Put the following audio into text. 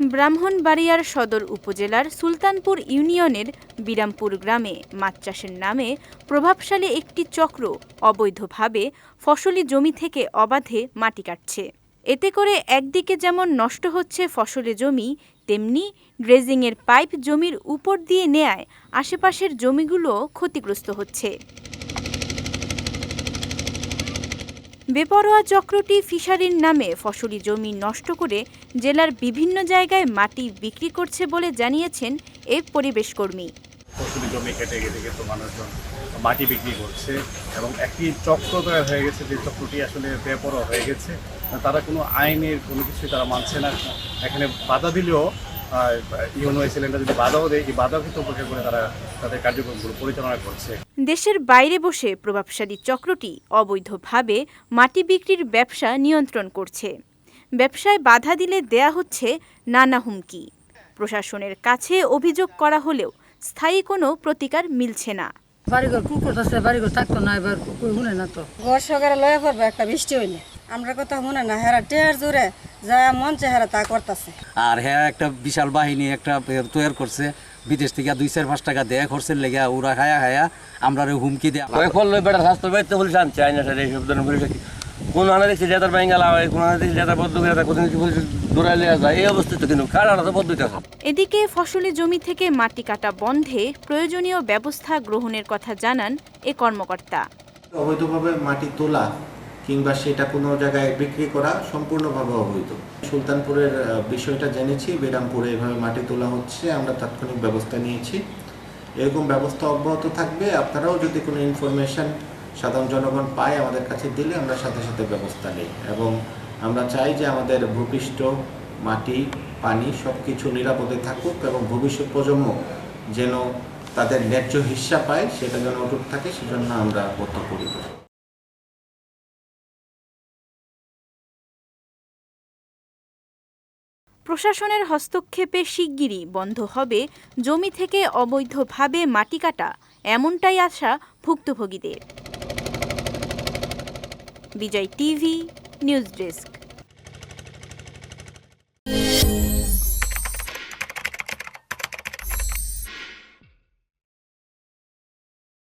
ব্রাহ্মণবাড়িয়ার সদর উপজেলার সুলতানপুর ইউনিয়নের বিরামপুর গ্রামে মাছ চাষের নামে প্রভাবশালী একটি চক্র অবৈধভাবে ফসলি জমি থেকে অবাধে মাটি কাটছে। এতে করে একদিকে যেমন নষ্ট হচ্ছে ফসলে জমি, তেমনি ড্রেজিংয়ের পাইপ জমির উপর দিয়ে নেয়ায় আশেপাশের জমিগুলো ক্ষতিগ্রস্ত হচ্ছে। বেপরোয়া চক্রটি ফিশারির নামে ফসলি জমি নষ্ট করে জেলার বিভিন্ন জায়গায় মাটি বিক্রি করছে বলে জানিয়েছেন এ পরিবেশকর্মী ফসলি জমি কেটে কেটে কিন্তু মানুষজন মাটি বিক্রি করছে এবং একটি চক্র তৈরি হয়ে গেছে, যে চক্রটি আসলে বেপরোয়া হয়ে গেছে। তারা কোনো আইনের কোনো কিছুই তারা মানছে না। এখানে বাধা দিলেও ইউনো এসেলেন্টরা যদি বাধাও দেয় এই বাধাও উপেক্ষা করে তারা তাদের কার্যক্রমগুলো পরিচালনা করছে। দেশের বাইরে বসে প্রভাবশালী চক্রটি অবৈধভাবে মাটি বিক্রির ব্যবসা নিয়ন্ত্রণ করছে। ব্যবসায় বাধা দিলে দেয়া হচ্ছে নানা হুমকি। প্রশাসনের কাছে অভিযোগ করা হলেও স্থায়ী কোনো প্রতিকার মিলছে না। বাড়িঘর কুকুর আছে বাড়িঘর থাকতো না এবার কুকুর শুনে না তো। ঘর সকালে পড়বে একটা বৃষ্টি হইলে। আমরা কথা শুনে না হেরা টেয়ার জোরে যা মন চেহারা তা করতেছে। আর হ্যাঁ একটা বিশাল বাহিনী একটা তৈরি করছে। বিদেশ থেকে দুই চার পাঁচ টাকা দেয় খরচের লেগে ওরা খায়া খায়া আমরা হুমকি দেয়া। ওই ফল বেটা স্বাস্থ্য বাইতে বলে শান্তি চাই স্যার এইসব ধরনের বলে কোন আনা দেখছি জেতার বেঙ্গালা হয় কোন আনা দেখছি জেতার কিছু যায় এই কিন্তু কার পদ্ধতি আছে এদিকে ফসলি জমি থেকে মাটি কাটা বন্ধে প্রয়োজনীয় ব্যবস্থা গ্রহণের কথা জানান এ কর্মকর্তা। অবৈধভাবে মাটি তোলা কিংবা সেটা কোনো জায়গায় বিক্রি করা সম্পূর্ণভাবে অবৈধ। সুলতানপুরের বিষয়টা জেনেছি বেরামপুরে এভাবে মাটি তোলা হচ্ছে, আমরা তাৎক্ষণিক ব্যবস্থা নিয়েছি। এরকম ব্যবস্থা অব্যাহত থাকবে। আপনারাও যদি কোনো ইনফরমেশন সাধারণ জনগণ পায়, আমাদের কাছে দিলে আমরা সাথে সাথে ব্যবস্থা নিই। এবং আমরা চাই যে আমাদের ভূপৃষ্ঠ, মাটি, পানি সব কিছু নিরাপদে থাকুক এবং ভবিষ্যৎ প্রজন্ম যেন তাদের ন্যায্য হিস্সা পায়, সেটা যেন অটুট থাকে, সেজন্য আমরা বদ্ধপরিকর। প্রশাসনের হস্তক্ষেপে শিগগিরই বন্ধ হবে জমি থেকে অবৈধভাবে মাটি কাটা, এমনটাই আশা ভুক্তভোগীদের। Bijoy TV, news desk.